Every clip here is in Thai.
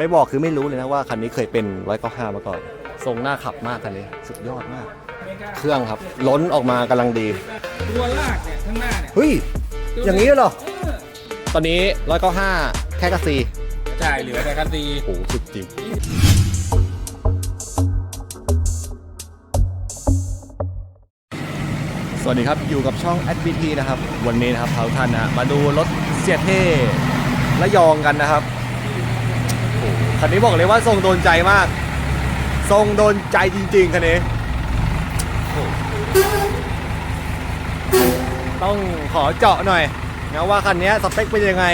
ไม่บอกคือไม่รู้เลยนะว่าคันนี้เคยเป็นร้อยเก้าห้ามาก่อนทรงหน้าขับมากคันนี้ สุดยอดมากไม่กล้าเครื่องครับ ล้นออกมากำลังดี ตัวลากเนี่ยข้างหน้าเนี่ยเฮ้ยอย่างนี้เหรอเออตอนนี้ร้อยเก้าห้าแค่กระซีใช่เหลือแต่คันตีโอ้โหสุดจริงสวัสดีครับ อยู่กับช่อง a d b t นะครับ วันนี้นะครับเราท่านนะมาดูรถเสียเท่และยองกันนะครับโอ้โหคันนี้บอกเลยว่าทรงโดนใจมาก ทรงโดนใจจริงๆคันนี้โอ้โหต้องขอเจาะหน่อยนะว่าคันนี้สเปคเป็นยังไง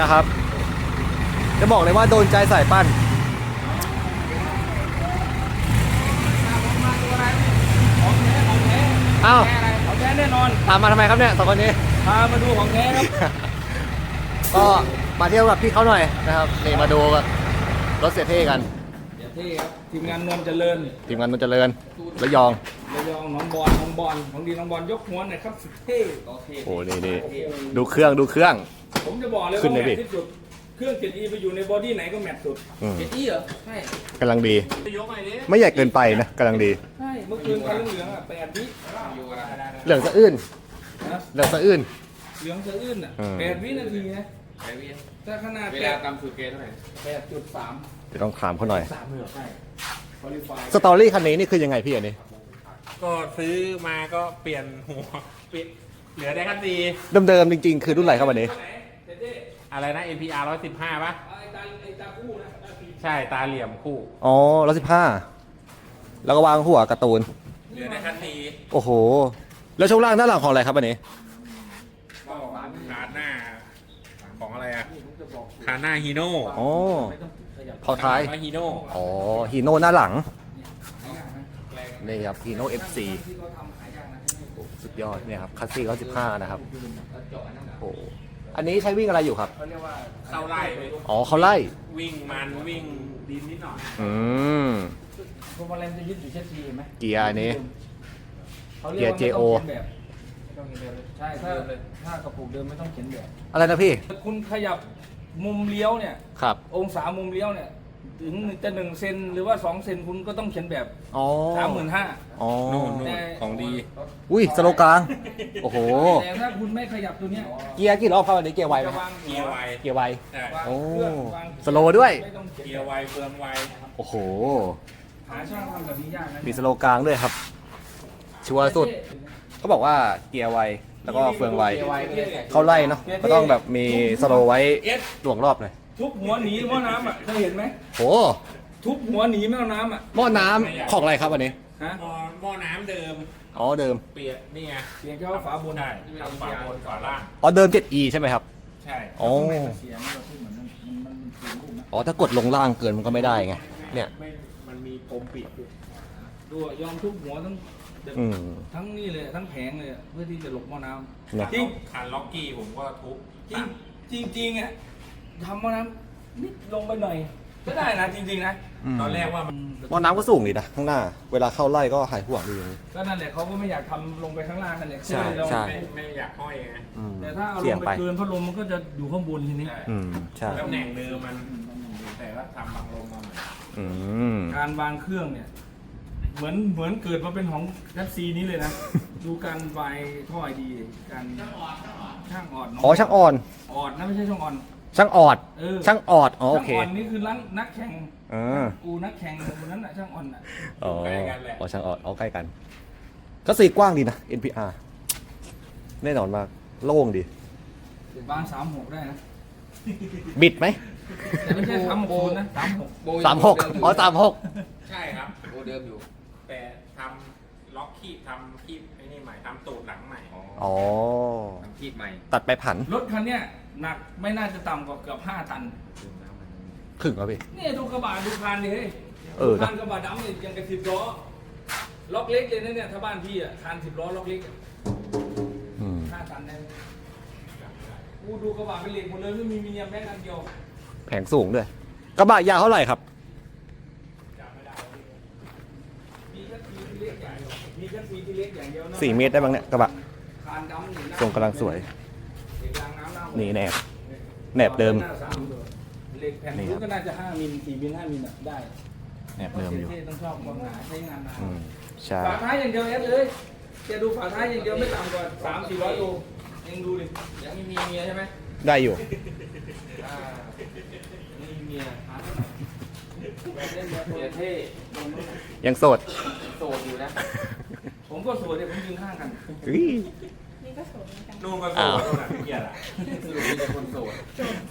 นะครับ จะบอกเลยว่าโดนใจสายปั้นของแท้ของแท้อ้าวแท้อะไรของแท้แน่นอน ตามมาทำไมครับเนี่ยสองคนนี้พามาดูของแท้ครับ ก็ มาเที่ยวกับพี่เขาหน่อยนะครับนี่มาดูรถเสียเท่กันเดี๋ยวเท่ครับทีมงานนวลเจริญทีมงานนนเจริญระยองระยองน้องบอลน้องบอลของดีน้องบอลยกหัวหน่อยครับสุดเท่โอเคโอ้นี่นี่ดูเครื่องดูเครื่อง ผมจะบอกเลยขึ้นว่าเลยแมดิทที่สุดเครื่อง 7E ไปอยู่ในบอดี้ไหนก็แมทสุดอืม 7E เหรอ ใช่กำลังดีจะยกไงนี้ไม่ใหญ่เกินไปนะกำลังดี ใช่เมื่อคืนคันเหลืองๆอะแปดวิอยู่อะไรเหลืองสะอื้นนะเหลืองสะอื้น เหลืองสะอื้นอะอืม แปดวินาทีนะ ไอเวียนถ้าขนาดเวแปลาดตามสูตรเกณฑ์เท่าไหร่แปดจุดสามเดี๋ยวต้องถามเขาหน่อย สามเหรอใช่คอลิฟายสตอรี่คันนี้นี่คือยังไงพี่อันนี้ก็ซื้อมาก็เปลี่ยนหัวเปลี่ยนเหลือได้คันดีเดิมๆจริง ๆ คือรุ่นอะไรครับวันนี้ไหนเจ๊อะไรนะ NPR 115ป่ะๆไอ้ตาไอ้ตาคู่นะตาสีใช่ตาเหลี่ยมคู่ อ๋อร้อยสิบห้าแล้วก็วางหัวการ์ตูนเหลือได้คันดีโอ้โห แล้วช่วงล่างด้านหลังของอะไรครับอันนี้ ก็ขาหน้า ของอะไรอะ ขาหน้าฮีโน่อ๋อไม่ต้องขยับเผาท้ายว่าฮีโน่อ๋อฮีโน่หน้าหลังง่ายๆนะนี่ครับฮีโน่ FC ที่เขาทำหายากนะสุดยอดเนี่ยครับคัสซี่เขา15นะครับแล้วเจาะอันนั้นอะโอ้ อันนี้ใช้วิ่งอะไรอยู่ครับ เขาเรียกว่าเข้าไล่ไปอ๋อเขาไล่ วิ่งมันวิ่งดินนิดหน่อยอืมพวงมาลัยมันจะยึดอยู่เช่นทีเห็นไหมเกียร์อันนี้เขาเรียกว่าเกียร์ JO ไม่ต้องเขียนแบบไม่ต้องเขียนแบบเลยใช่ถ้าถ้ากระปุกเดิมไม่ต้องเขียนแบบ อะไรนะพี่ คุณขยับ มุมเลี้ยวเนี่ย ครับ องศามุมเลี้ยวเนี่ย ถึงจะหนึ่งเซนหรือว่าสองเซนคุณก็ต้องเขียนแบบอ๋อสามหมื่นห้าอ๋อโน่นโน่นของดี อุ้ยสโลกลาง โอ้โห แต่ถ้าคุณไม่ขยับตัวเนี้ยเกียร์กี่รอบครับอันนี้เกียร์ไวไหมจะวางเกียร์ไวเกียร์ไว ใช่วางโอ้เครื่องวางสโลว์ด้วย ไม่ต้องเขียนเกียร์ไวเฟืองไวโอ้โห หาช่างทำแบบนี้ยากนะมีสโลกลางด้วยครับ ชัวร์สุด เขาบอกว่าเกียร์ไว แล้วก็เฟืองไวเขาไล่เนาะก็ต้องแบบมีสโลว์ไว้เอสหน่วงรอบหน่อยทุบหัวหนีหม้อน้ำอะเคยเห็นไหมโหทุบหัวหนีแม่น้ำอะหม้อน้ำของอะไรครับอันนี้ ฮะหม้อหม้อน้ำเดิม อ๋อเดิม เปลี่ยนนี่ไงเพียงแค่ว่าฝาบนใช่ทำฝาบนฝาล่าง อ๋อเดิม 7e ใช่ไหมครับ ใช่อ๋อ เสียงเราพูดเหมือนมันมันมันเสียงลูกนะอ๋อถ้ากดลงล่างเกินมันก็ไม่ได้ไง เนี่ย ไม่มันมีกลมปิดอยู่ดูอะยอมทุบหัวทั้ง อืม ทั้งนี่เลยทั้งแผงเลยอะเพื่อที่จะหลบหม้อน้ำเนี่ยจริงคันล็อกกี้ผมก็ทุบจริงจริงจริงอะทำหม้อน้ำนิดลงไปหน่อย ก็ได้นะจริง ๆ นะตอนแรกว่ามันหม้อน้ำก็สูงดีนะข้างหน้า เวลาเข้าไล่ก็หายห่วงดีอย่างนี้ก็นั่นแหละเขาก็ไม่อยากทำลงไปข้างล่างกันเลยใช่เราใช่ ไม่ไม่อยากห้อยไงอืมแต่ถ้าเอาลเสี่ยงงไปไปเกินพัดลมมันก็จะอยู่ข้างบนทีนี้ อืมใช่ตำแหน่งเดิมมัน แต่ว่าทำบางลงมาใหม่อืมการวางเครื่องเนี่ย เหมือนเหมือนเกิดมาเป็นของแท็กซีนี้เลยนะ ดูการวายท่อไอดีการช่างออดเนะอ๋อช่างอ่อน ออดนะไม่ใช่ช่างออน ช่างออด เออ ช่างออด อ๋อโอเค ช่างออนนี่คือนักนักแข่งอ่ากูนักแข่งคนนั้นน่ะช่างออนน่ะอ๋อ อ๋อช่างออด เอาใกล้กัน ก็สีกว้างดีนะ NPR แน่นอนมาก โล่งดีบางสามหกได้นะบิดไหมแต่ไม่ใช่สามหกศูนย์นะสามหกสามหกอ๋อสามหก ใช่ครับโอเดิมอยู่ แต่ทำล็อกคีบทำคีบไอ้นี่ใหม่ทำตูดหลังใหม่อ๋อ ทำคีบใหม่ตัดไปผันรถคันเนี้ยหนักไม่น่าจะต่ำกว่าเกือบห้าตัน ถึงแล้วพี่นี่ดูกระบะดูคานดิเฮ้ยเออดูคานกระบะดำเนี่ยยังกับสิบล้อ ล็อกเล็กเลยนะเนี่ยถ้าบ้านพี่อะคานสิบล้อล็อกเล็กอะอืมห้าตันได้กูดูกระบะเป็นเหล็กหมดเลยไม่มีมีเนียมแม้อันเดียว แผงสูงด้วยกระบะยาวเท่าไหร่ครับ มีแค่ฟีที่เล็กอย่างเดียวมีแค่ฟีที่เล็กอย่างเดียวนะ สี่เมตรได้บ้างเนี่ยกระบะคานดำนี่นะทรงกำลังสวยเด็กยางน้ำเน่านี่แนบแนบเดิมหน้าสามตัวเหล็กแผ่นนี่ทุคกรับ ก็น่าจะ5มิล4มิล5มิลอะได้แอบเดิมอยู่เท่ๆต้องชอบความหนาใช้งานนานอืมใช่ฝาท้ายอย่างเดียวเอสเลยแกดูฝาท้ายอย่างเดียวไม่ต่ำกว่าสามสี่ร้อยโลเองดูดิยังไม่มีเมียใช่ไหมได้อยู่ อ่าไม่มีเมียแบบเล่นแบบ เมียเท่ยังโสด โสดอยู่นะ ผมก็สวยเดี๋ยวผมยืนข้างกันอุ๊ยนี่ก็สวยเหมือนกันนู่นก็โสอ้าวดนู่นน่ะเกลียดอะสรุปมีแต่คนโสด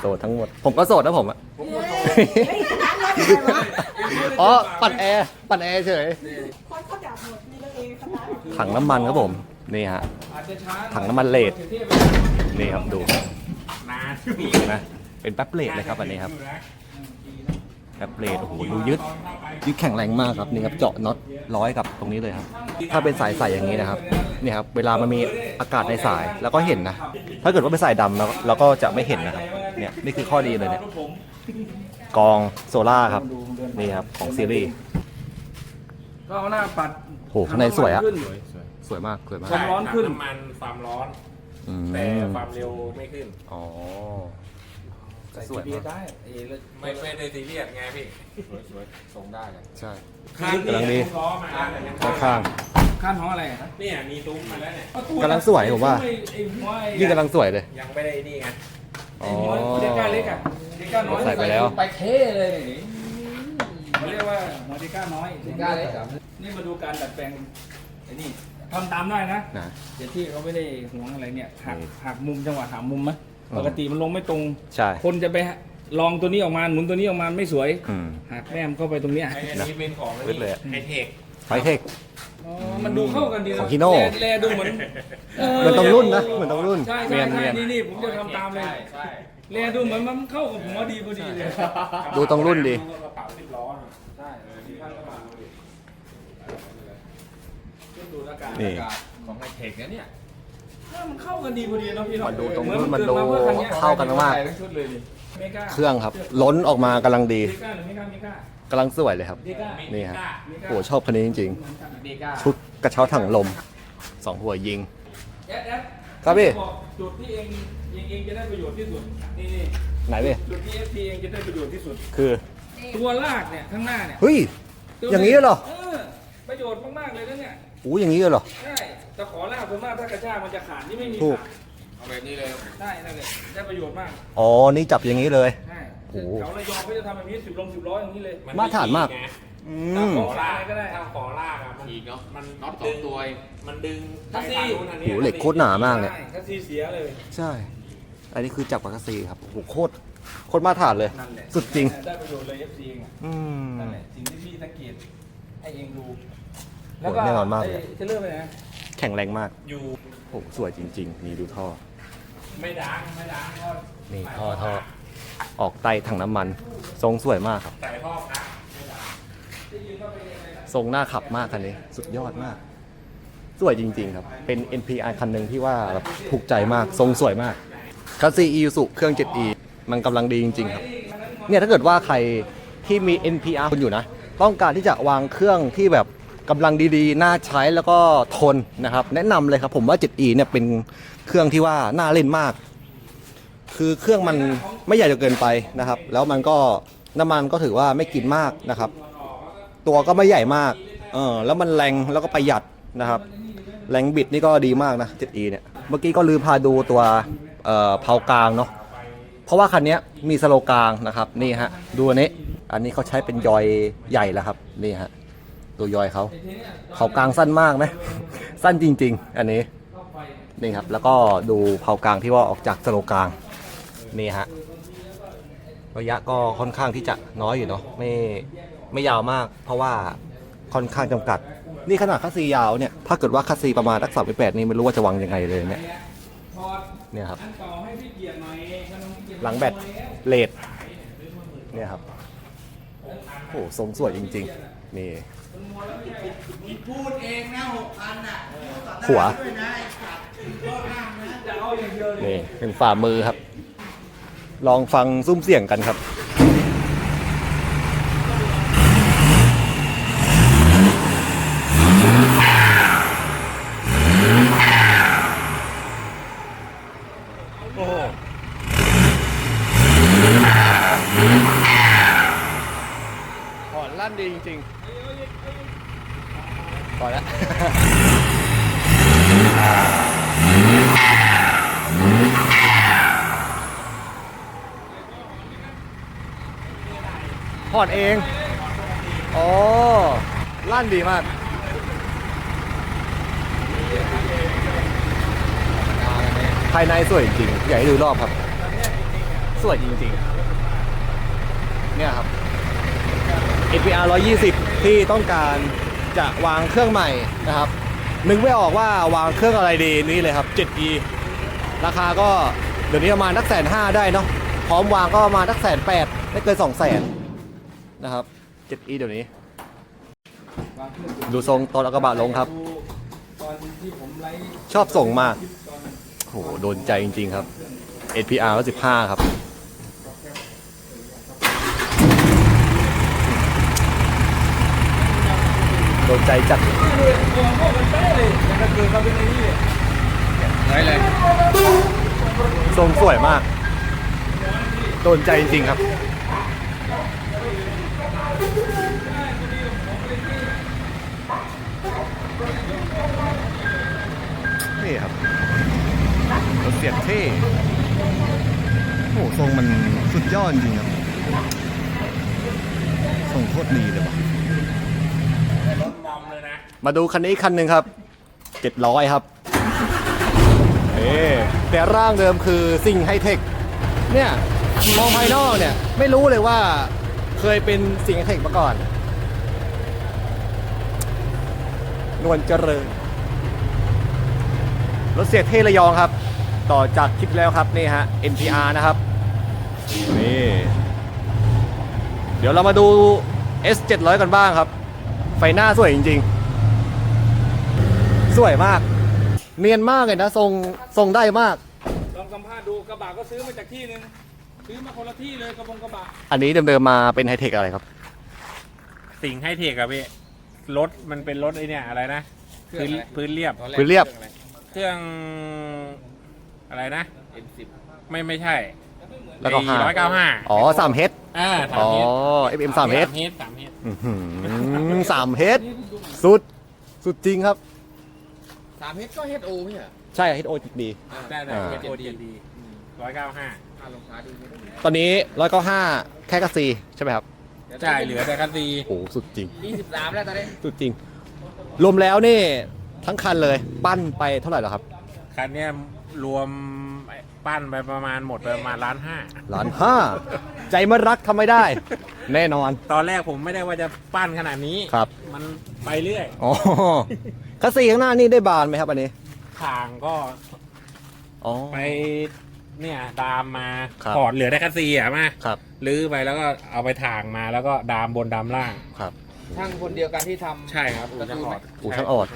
โสดทั้งหมด ผมก็โสดนะผมอะผมก็โสดเฮ้ยร้านเราเป็นไงวะอ๋อ ปั่นแอร์ ปั่นแอร์เฉย คนเขาดับหมดนี่เลยสตาร์ทถังน้ำมันครับผม นี่ฮะ อาจจะช้าถังน้ำมันเลสนี่ครับดูนานมีเห็นไหมเป็นแป๊บเลดเลยครับอันนี้ครับ แป๊บเลดโอ้โหดูยึดยึดแข็งแรงมากครับนี่ครับเจาะน็อตร้อยกับตรงนี้เลยครับ ถ้าเป็นสายใสอย่างนี้นะครับเนี่ยครับเวลามันมีอากาศในสายแล้วก็เห็นนะ ถ้าเกิดว่าเป็นสายดำแล้วเราก็จะไม่เห็นนะครับเนี่ยนี่คือข้อดีเลยเนี่ยกองโซล่าครับนี่ครับของซีรีส์ก็เอาหน้าปัดโหข้างในสวยอะขึ้นสวยมากสวยมาก ความร้อนขึ้น น้ำมันความร้อน อืมแต่ความเร็วไม่ขึ้น อ๋อ ใส่สวยเบียมากร์ได้เอ้ยแล้วไม่ไม่ได้ซีเรียสไงพี่สวยๆส่งได้เลยใช่ ข้างกำลังดี ล้อมาแล้วเนี่ยข้าง ข้านของอะไรครับเนี่ยมีตุ้มมาแล้วเนี่ยกำลังสวยผมว่าไอ้ไอ้หัวไอ้ๆนี่กำลังสวยเลย ยังไม่ได้นี่ไงอ๋ไอ้อหัวเด็กก้าเล็กอะเด็กก้าน้อยใส่ไปแล้ว ไปเท่เลยนี่เขาเรียกว่าหัวเด็กก้าน้อยเด็กก้าเล็กอะนี่มาดูการดัดแปลงไอ้นี่ทำตามได้นะนะ เดี๋ยวที่เขาไม่ได้ห่วงอะไรเนี่ยหักอืมหักมุมจังหวะหักมุมไหมอืม ปกติมันลงไม่ตรง ใช่ คนจะไปลองตัวนี้ออกมาหมุนตัวนี้ออกมาไม่สวยอืม หักแม่มเข้าไปตรงเนี้ยไอ้อันนี้เป็นของลึกเลยอะ ไฮเทคไฟเทค อ๋อมันดูเข้ากันดีะของ Hino แลแลดูเหมือนเหมือนตรงรุ่นนะเหมือนตรงรุ่น ใช่เนีใช่ยนใช่เนียน นี่นี่ผมจะทำตามเลยใช่ใช่แลดูเหมือนมันเข้ากับผมว่าดีพอดีเลยดูตรงรุ่นดีกระเป๋าสิบล้อน่ะใช่ที่ข้างกระบะขึ้นดูแล้วกันนี่ของไฮเทคนะเนี่ย เออมันเข้ากันดีพอดีเนาะพี่เนาะมันดูตรงเหอรุ่นมันเกิดูาพื่อคันนี้ยเข้ากันมากทั้งชุดเลยดิเมกาเครื่องครับ ล้นออกมากำลังดีเมกาหรือเมกาเมกากำลังสวยเลยครับ เมกานี่ฮะเมกาโอ้ชอบคันนี้จริง เมกาๆ ชุดกระเช้าถังลมสองหัวยิง แอดแอดครับพี่ อกจุดที่เองเองเองจะได้ประโยชน์ที่สุดนี่นี่ไหนพี่จุดที่เอฟทีเองจะได้ประโยชน์ที่สุด คือตัวลากเนี่ยข้างหน้าเนี่ยเฮ้ย อย่างนี้เหรอ เออประโยชน์มากๆเลยนะเนี่ย อู้อย่างนี้เหรอ ใช่แต่ขอลากส่วนมากถ้ากระชากมันจะขาดนี่ไม่มีถูก ขาดเอาแบบนี้เลยใช่นั่นแหละได้ประโยชน์มากอ๋อ นี่จับอย่างนี้เลย ใช่โอ้โหแถวระยองเขาจะทำแบบนี้สิบลงสิบร้อยอย่างนี้เลยมาตรฐานมาก ไงอืถ้าม ขอลากก็ได้ถ้าขอลากอะมันอีกเนาะมันน็อตสองตัวมันดึงทักซี่ไปทางนู้นอันนี้โหเหล็กโคตรหนามากเนี่ย ใช่ถ้าซีเสียเลยใช่ อันนี้คือจับปากกาซีครับโอ้โหโคตรโคตรมาตรฐานเลย นั่นแหละสุดจริง ได้ประโยชน์เลยเอฟซีเองอะอืมนั่นแหละสิ่งที่พี่สังเกตให้เองดู โหแน่นอนมากเลยจะเลื่อนไปไหนแข็งแรงมากอยู่โอ้โหสวยจริง ๆ นี่ดูท่อ ไม่ดังไม่ดังก็นี่ท่อท่อออกใต้ถังน้ำมัน ทรงสวยมากครับ ใส่ท่อนะทรงหน้าขับมากคันนี้ สุดยอดมาก สวยจริง ๆ ครับ เป็น NPR คันหนึ่งที่ว่าแบบถูกใจมาก ทรงสวยมากคัสซีอีสุเครื่อง 7E มันกำลังดีจริง ๆ ครับ เนี่ยถ้าเกิดว่าใครที่มี NPR คุณอยู่นะ ต้องการที่จะวางเครื่องที่แบบ กำลังดีๆ น่าใช้แล้วก็ทนนะครับ แนะนำเลยครับผมว่า 7E เนี่ยเป็นเครื่องที่ว่าน่าเล่นมาก คือเครื่องมันไม่ใหญ่จนเกินไปนะครับ แล้วมันก็น้ำมันก็ถือว่าไม่กินมากนะครับ ตัวก็ไม่ใหญ่มาก เออแล้วมันแรงแล้วก็ประหยัดนะครับ แรงบิดนี่ก็ดีมากนะ 7E เนี่ย เมื่อกี้ก็ลืมพาดูตัวเอ่อเผากลางเนาะ เพราะว่าคันนี้มีสโลกลางนะครับ นี่ฮะ ดูอันนี้ อันนี้เขาใช้เป็นยอยใหญ่แล้วครับ นี่ฮะ ตัวยอยเขาเผากลางสั้นมากไหมสั้นจริง ๆ อันนี้นี่ครับ แล้วก็ดูเผากลางที่ว่าออกจากสโลกลางนี่ฮะระยะก็ค่อนข้างที่จะน้อยอยู่เนาะไม่ไม่ยาวมาก เพราะว่าค่อนข้างจำกัด นี่ขนาดคัสซียาวเนี่ยถ้าเกิดว่าคัสซีประมาณรักษาไปแปดนี่ไม่รู้ว่าจะวางยังไงเลยเนี่ยเนี่ยครับอันเก่าให้พี่เกียรติหน่อยมันต้องเกียรติหลังแบตเลดเนี่ยครับโอ้โหทรงสวยจริง ๆ นี่ พูดเองนะหกพันอะหัวด้วยนะไอ้สัตว์โทษมากนะจะเอาอย่างเดียวเลยนี่เป็นฝ่ามือครับ ลองฟังซุ้มเสียงกันครับ โอ้โห ลั่นดีจริงๆพอแล้ว พอดเองอ๋อลั่นดีมากภายในสวยจริงอยากให้ดูรอบครับ สวยจริงๆ เนี่ยครับ NPR 120 ที่ต้องการจะวางเครื่องใหม่นะครับ นึกไม่ออกว่าวางเครื่องอะไรดีนี่เลยครับ 7E ราคาก็เดี๋ยวนี้ประมาณนักแสนห้าได้เนาะพร้อมวางก็ประมาณนักแสนแปดไม่เกินสองแสน นะครับ 7E เดี๋ยวนี้วางเครื่องดูทรงตอนเอากระบะลงครับดูตอนที่ผมไลฟ์ชอบส่งมากคลิปตอนโหโดนใจจริง ๆ ครับ NPR 115 ครับ โดนใจจัดเลยตัวพวกมันเป๊ะเลยแต่ถ้าเกิดเขาเป็นไอ้นี่เลยไว้เลยทรงสวยมาก โดนใจจริง ๆ ครับ เสียดเท่โอ้โหทรงมันสุดยอดจริงครับทรงโคตรดีเลยว่ะรถมอมเลยนะมาดูคันนี้คันหนึ่งครับ700ครับเอ๊แต่ร่างเดิมคือซิงไฮเทคเนี่ยมองภายนอกเนี่ย ไม่รู้เลยว่าเคยเป็นซิงไฮเทคมาก่อน นวลเจริญรถเสียเทระยองครับ ต่อจากคลิปแล้วครับนี่ฮะ NPR นะครับนี่เดี๋ยวเรามาดู S 700กันบ้างครับ ไฟหน้าสวยจริง ๆ สวยมาก เนียนมากเลยนะทรงทรงได้มาก ลองสัมภาษณ์ดูกระบะก็ซื้อมาจากที่หนึงซื้อมาคนละที่เลยกระบงกระบะอันนี้เดิมๆมาเป็นไฮเทคอะไรครับ สิ่งให้เทคอะพี่รถมันเป็นรถไอเนี่ยอะไรนะพื้นพื้นเรียบ พื้นเรียบ เครื่อง อะไรนะไม่ไม่ใช่แล้วก็ห้าร้อยเก้าห้าอ๋อสามเฮดอ่าอ๋อ FM สามเฮดเฮด สามเฮดสามเฮดสุด สุดจริงครับ สามเฮดก็เฮดโอไม่ใช่เหรอใช่เฮดโอดีได้ได้อ่า เฮดโอดีร้อยเก้าห้าอ่าลงท้ายดูไม่ได้ตอนนี้ร้อยเก้าห้าแค่กัสซีใช่ไหมครับใช่เหลือแต่คันซีโอ้โหสุดจริง ยี่สิบสามแล้วตอนนี้สุดจริง รวมแล้วนี่ ทั้งคันเลย ปั้นไปเท่าไหร่แล้วครับ คันเนี้ย รวมปั้นไปประมาณหมดไปประมาณล้านห้าล้านห้าใจมันรักทำไม่ได้ แน่นอน ตอนแรกผมไม่ได้ว่าจะปั้นขนาดนี้ครับ มันไปเรื่อยอ๋อคัสซีข้างหน้านี่ได้บานไหมครับอันนี้ทางก็อ๋อ ไปเนี่ยดามมาครับ ถอดเหลือได้คันซีอะมาครับลื้อไปแล้วก็เอาไปถางมาแล้วก็ดามบนดามล่าง ครับ ช่างคนเดียวกันที่ทำ ใช่ครับอู่ช่างออด อู่ช่างออด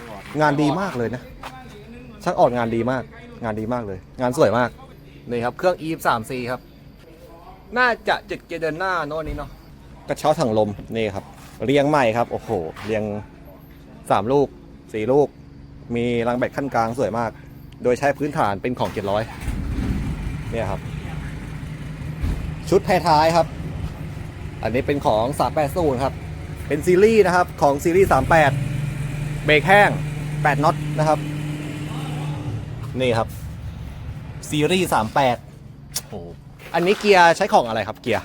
งานดีมากเลยนะช่างออดงานดีมาก งานดีมากเลย งานสวยมาก นี่ครับ เครื่อง e 3 c ครับ น่าจะจิตเกียร์เดินหน้าโน่นนี้เนาะกระเช้าถังลมนี่ครับ เรียงใหม่ครับ โอ้โห เรียง3ลูก4ลูก มีรังแบตขั้นกลางสวยมาก โดยใช้พื้นฐานเป็นของ700เนี่ยครับ ชุดแพรท้ายครับ อันนี้เป็นของ380ครับ เป็นซีรีส์นะครับ ของซีรีส์38เบรกแห้ง8น็อตนะครับ นี่ครับ ซีรีส์38โอ้โหอันนี้เกียร์ใช้ของอะไรครับเกียร์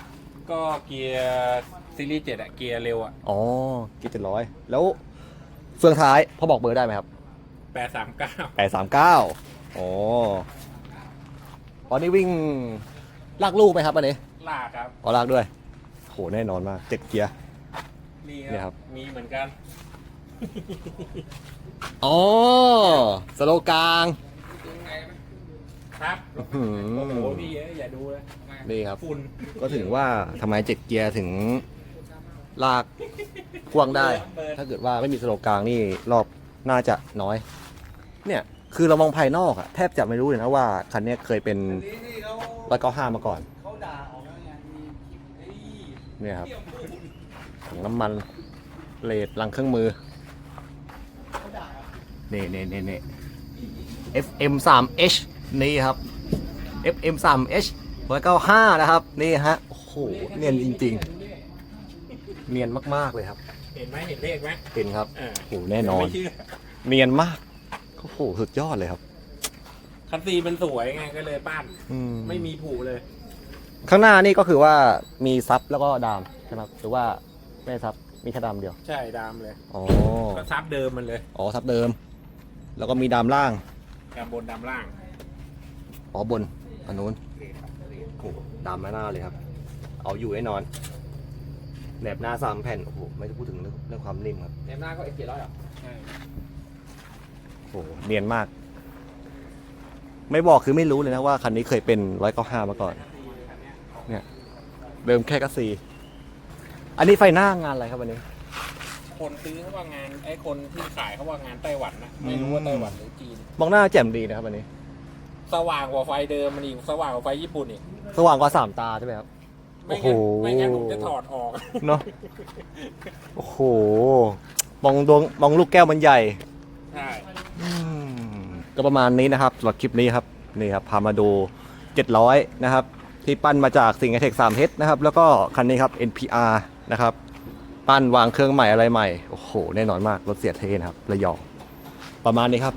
ก็เกียร์ซีรีส์เจ็ดอะเกียร์เร็วอะอ๋อเกียร์เจ็ดร้อยแล้วเฟืองท้ายพอบอกเบอร์ได้ไหมครับแปดสามเก้า839อ๋อตอนนี้วิ่งลากลูกไหมครับอันนี้ลากครับอ๋อลากด้วยโหแน่นอนมากเจ็ดเกียร์ นี่เนี่ยครับมีเหมือนกัน อ๋อสโลกลาง ครับอื้อหืโอ้โหอ พี่อย่าดูเลยนี่ครับ ฝุ่นก็ถึงว่าทำไมเจ็ดเกียร์ถึงลากกว้างได้ ถ้าเกิดว่าไม่มีสโลกลางนี่รอบน่าจะน้อย เนี่ยคือเรามองภายนอกอะแทบจะไม่รู้เลยนะว่าคันเนี้ยเคยเป็นนี่นี่เขาร้อยเก้าห้ามาก่อน เขาด่าออกแล้วไงมีคลิปไอ้เนี่ยครับถังน้ำมันเลดลังเครื่องมือนี่นี่นี่นี่ FM 3 H นี่ครับ FM 3 H ร้อยเก้าห้านะครับ นี่ฮะ โอ้โห เนียนจริง ๆ เนียนมาก ๆ เลยครับ เห็นไหมเห็นเลขไหมเห็นครับเออโอ้โห แน่นอน ไม่เชื่อเนียนมาก โอ้โห สุดยอดเลยครับคันซีมันสวยไงก็เลยปั้น อืมไม่มีผูเลย ข้างหน้านี่ก็คือว่ามีซับแล้วก็ดามใช่ไหมครับหรือว่าไม่ซับ มีแค่ดามเดียว ใช่ดามเลย อ๋อ ก็ซับเดิมมันเลยอ๋อซับเดิม แล้วก็มีดามล่างดามบนดามล่าง อ๋อบนอันนู้นโอ้โหดามมาหน้าเลยครับ เอาอยู่แน่นอนแหนบหน้าสามแผ่นโอ้โหไม่ต้องพูดถึงเรื่องเรื่องความนิ่มครับเต็มหน้าก็เอ็กซ์ร้อยหรอใช่โอ้โหเนียนมาก ไม่บอกคือไม่รู้เลยนะว่าคันนี้เคยเป็นร้อยเก้าห้ามาก่อน เนี่ยเดิมแค่กัสซีอันนี้ไฟหน้างานอะไรครับวันนี้ คนซื้อเขาว่างานไอ้คนที่ขายเขาว่างานไต้หวันนะไม่รู้ว่าไต้หวันหรือจีนมองหน้าแจ่มดีนะครับวันนี้ สว่างกว่าไฟเดิมมันอีกสว่างกว่าไฟญี่ปุ่นอีกสว่างกว่าสามตาใช่ไหมครับ ไม่โอ้งั้นโห ไม่งั้นผมจะถอดออก เนาะโอ้โห มองดวงมองลูกแก้วมันใหญ่ ใช่อืมก็ประมาณนี้นะครับสำหรับคลิปนี้ครับนี่ครับพามาดู 700 นะครับ ที่ปั้นมาจากสิงห์เทค3 h นะครับ แล้วก็คันนี้ครับ NPR นะครับ ปั้นวางเครื่องใหม่อะไรใหม่ โอ้โห แน่นอนมาก รถเสียเทนะครับ ระยอง ประมาณนี้ครับ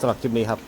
สำหรับคลิปนี้ครับ